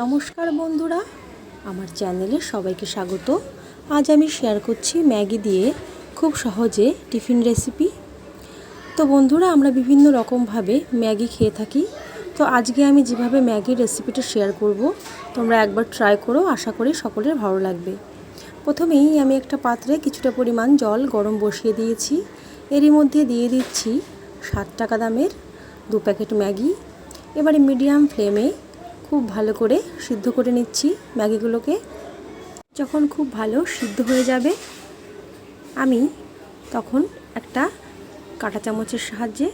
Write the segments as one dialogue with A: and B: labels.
A: নমস্কার বন্ধুরা, আমার চ্যানেলে সবাইকে স্বাগত। আজ আমি শেয়ার করছি ম্যাগি দিয়ে খুব সহজে টিফিন রেসিপি তো বন্ধুরা, আমরা বিভিন্ন রকমভাবে ম্যাগি খেয়ে থাকি। তো আজকে আমি যেভাবে ম্যাগির রেসিপিটা শেয়ার করব, তোমরা একবার ট্রাই করো, আশা করি সকলের ভালো লাগবে। প্রথমেই আমি একটা পাত্রে কিছুটা পরিমাণ জল গরম বসিয়ে দিয়েছি। এরই মধ্যে দিয়ে দিচ্ছি সাত টাকা দামের দু প্যাকেট ম্যাগি। এবারে মিডিয়াম ফ্লেমে খুব ভালো করে সিদ্ধ করে নিচ্ছি ম্যাগিগুলোকে। যখন খুব ভালো সিদ্ধ হয়ে যাবে, আমি তখন একটা কাঁটা চামচের সাহায্যে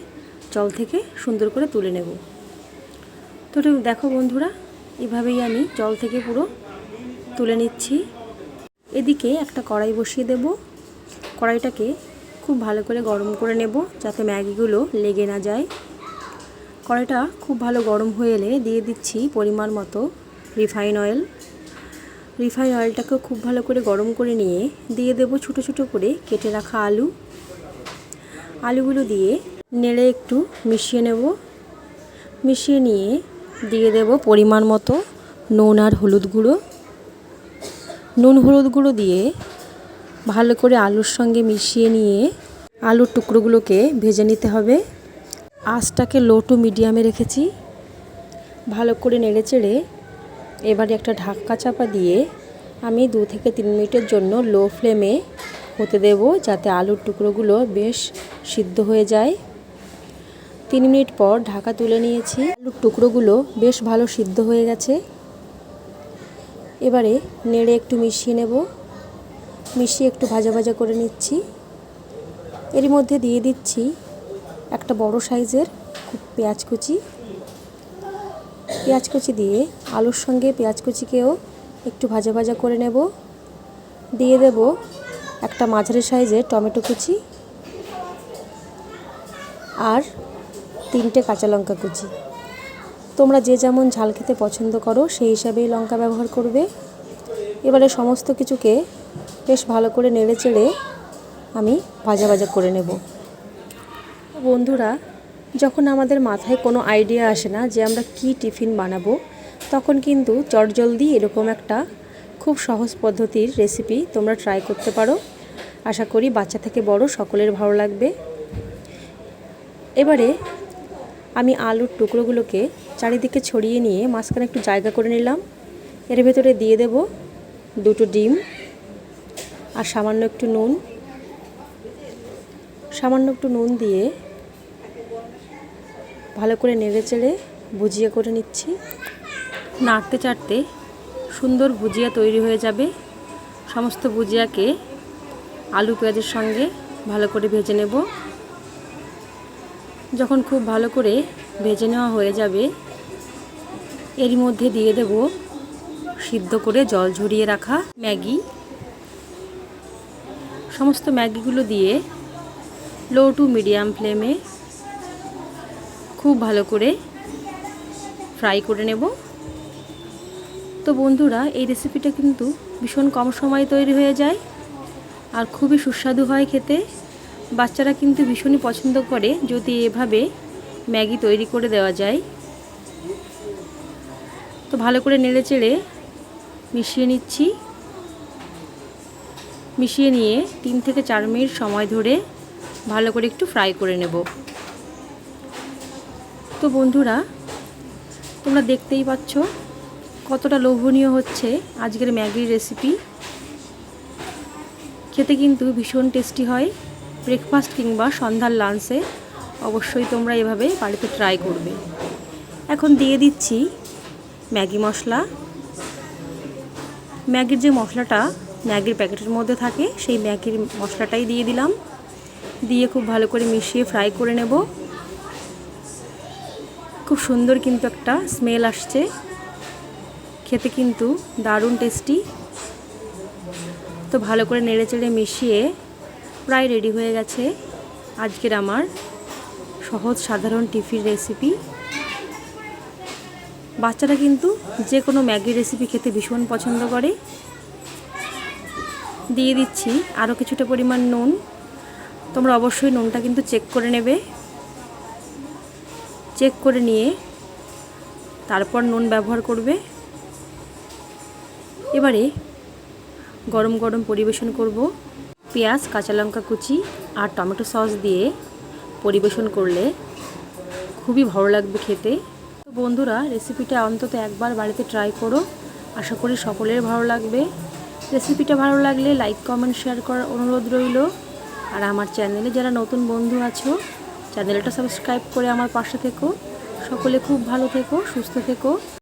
A: জল থেকে সুন্দর করে তুলে নেব। তো দেখো বন্ধুরা, এভাবেই আমি জল থেকে পুরো তুলে নিচ্ছি। এদিকে একটা কড়াই বসিয়ে দেব। কড়াইটাকে খুব ভালো করে গরম করে নেব যাতে ম্যাগিগুলো লেগে না যায়। কড়াইটা খুব ভালো গরম হয়ে এলে দিয়ে দিচ্ছি পরিমাণ মতো রিফাইন অয়েল। রিফাইন অয়েলটাকে খুব ভালো করে গরম করে নিয়ে দিয়ে দেব ছোটো ছোটো করে কেটে রাখা আলু। আলুগুলো দিয়ে নেড়ে একটু মিশিয়ে নেব। মিশিয়ে নিয়ে দিয়ে দেব পরিমাণ মতো নুন আর হলুদ গুঁড়ো। নুন হলুদ গুঁড়ো দিয়ে ভালো করে আলুর সঙ্গে মিশিয়ে নিয়ে আলুর টুকরোগুলোকে ভেজে নিতে হবে। আঁচটাকে লো টু মিডিয়ামে রেখেছি। ভালো করে নেড়ে চেড়ে এবারে একটা ঢাকা চাপা দিয়ে আমি দু থেকে তিন মিনিটের জন্য লো ফ্লেমে হতে দেব যাতে আলুর টুকরোগুলো বেশ সিদ্ধ হয়ে যায়। তিন মিনিট পর ঢাকা তুলে নিয়েছি। আলুর টুকরোগুলো বেশ ভালো সিদ্ধ হয়ে গেছে। এবারে নেড়ে একটু মিশিয়ে নেব। মিশিয়ে একটু ভাজা ভাজা করে নিচ্ছি। এর মধ্যে দিয়ে দিচ্ছি একটা বড় সাইজের পেঁয়াজ কুচি। পেঁয়াজ কুচি দিয়ে আলুর সঙ্গে পেঁয়াজ কুচিকেও একটু ভাজা ভাজা করে নেব। দিয়ে দেব একটা মাঝারি সাইজের টমেটো কুচি আর তিনটে কাঁচা লঙ্কা কুচি। তোমরা যে যেমন ঝাল খেতে পছন্দ করো, সেই হিসাবেই লঙ্কা ব্যবহার করবে। এবারে সমস্ত কিছুকে বেশ ভালো করে নেড়ে চেড়ে আমি ভাজা ভাজা করে নেব। বন্ধুরা, যখন আমাদের মাথায় কোনো আইডিয়া আসে না যে আমরা কি টিফিন বানাবো, তখন কিন্তু চটজলদি এরকম একটা খুব সহজ পদ্ধতির রেসিপি তোমরা ট্রাই করতে পারো। আশা করি বাচ্চা থেকে বড় সকলের ভালো লাগবে। এবারে আমি আলুর টুকরোগুলোকে চারিদিকে ছড়িয়ে নিয়ে মাঝখানে একটু জায়গা করে নিলাম। এর ভেতরে দিয়ে দেব দুটো ডিম আর সামান্য একটু নুন। সামান্য একটু নুন দিয়ে ভালো করে নেড়ে চেড়ে ভুজিয়া করে নিচ্ছি। নাড়তে চাড়তে সুন্দর ভুজিয়া তৈরি হয়ে যাবে। সমস্ত ভুজিয়াকে আলু পেঁয়াজের সঙ্গে ভালো করে ভেজে নেব। যখন খুব ভালো করে ভেজে নেওয়া হয়ে যাবে এরই মধ্যে দিয়ে দেব সিদ্ধ করে জল ঝরিয়ে রাখা ম্যাগি। সমস্ত ম্যাগিগুলো দিয়ে লো টু মিডিয়াম ফ্লেমে খুব ভালো করে ফ্রাই করে নেব। তো বন্ধুরা, এই রেসিপিটা কিন্তু ভীষণ কম সময়ে তৈরি হয়ে যায় আর খুবই সুস্বাদু হয় খেতে। বাচ্চারা কিন্তু ভীষণই পছন্দ করে যদি এভাবে ম্যাগি তৈরি করে দেওয়া যায়। তো ভালো করে নেড়ে চেড়ে মিশিয়ে নিচ্ছি। মিশিয়ে নিয়ে তিন থেকে চার মিনিট সময় ধরে ভালো করে একটু ফ্রাই করে নেব। তো বন্ধুরা, তোমরা দেখতেই পাচ্ছ কতটা লোভনীয় হচ্ছে আজকের ম্যাগির রেসিপি খেতে কিন্তু ভীষণ টেস্টি হয়। ব্রেকফাস্ট কিংবা সন্ধ্যার লাঞ্চে অবশ্যই তোমরা এভাবে বাড়িতে ট্রাই করবে। এখন দিয়ে দিচ্ছি ম্যাগি মশলা। ম্যাগির যে মশলাটা ম্যাগির প্যাকেটের মধ্যে থাকে, সেই ম্যাগির মশলাটাই দিয়ে দিলাম। দিয়ে খুব ভালো করে মিশিয়ে ফ্রাই করে নেব। খুব সুন্দর কিন্তু একটা স্মেল আসছে। খেতে কিন্তু দারুণ টেস্টি তো ভালো করে নেড়ে চেড়ে মিশিয়ে প্রায় রেডি হয়ে গেছে আজকের আমার সহজ সাধারণ টিফিন রেসিপি বাচ্চারা কিন্তু যে কোনো ম্যাগি রেসিপি খেতে ভীষণ পছন্দ করে। দিয়ে দিচ্ছি আরও কিছুটা পরিমাণ নুন। তোমরা অবশ্যই নুনটা কিন্তু চেক করে নেবে। চেক করে নিয়ে তারপর নুন ব্যবহার করবে। এবারে গরম গরম পরিবেশন করব। পেঁয়াজ, কাঁচা লঙ্কা কুচি আর টমেটো সস দিয়ে পরিবেশন করলে খুবই ভালো লাগবে খেতে। বন্ধুরা রেসিপিটা অন্তত একবার বাড়িতে ট্রাই করো। আশা করি সকলের ভালো লাগবে। রেসিপিটা ভালো লাগলে লাইক কমেন্ট শেয়ার করার অনুরোধ রইল। আর আমার চ্যানেলে যারা নতুন বন্ধু আছো চ্যানেলটা সাবস্ক্রাইব করে আমার পাশে থেকো। সকলে খুব ভালো থেকো সুস্থ থেকো।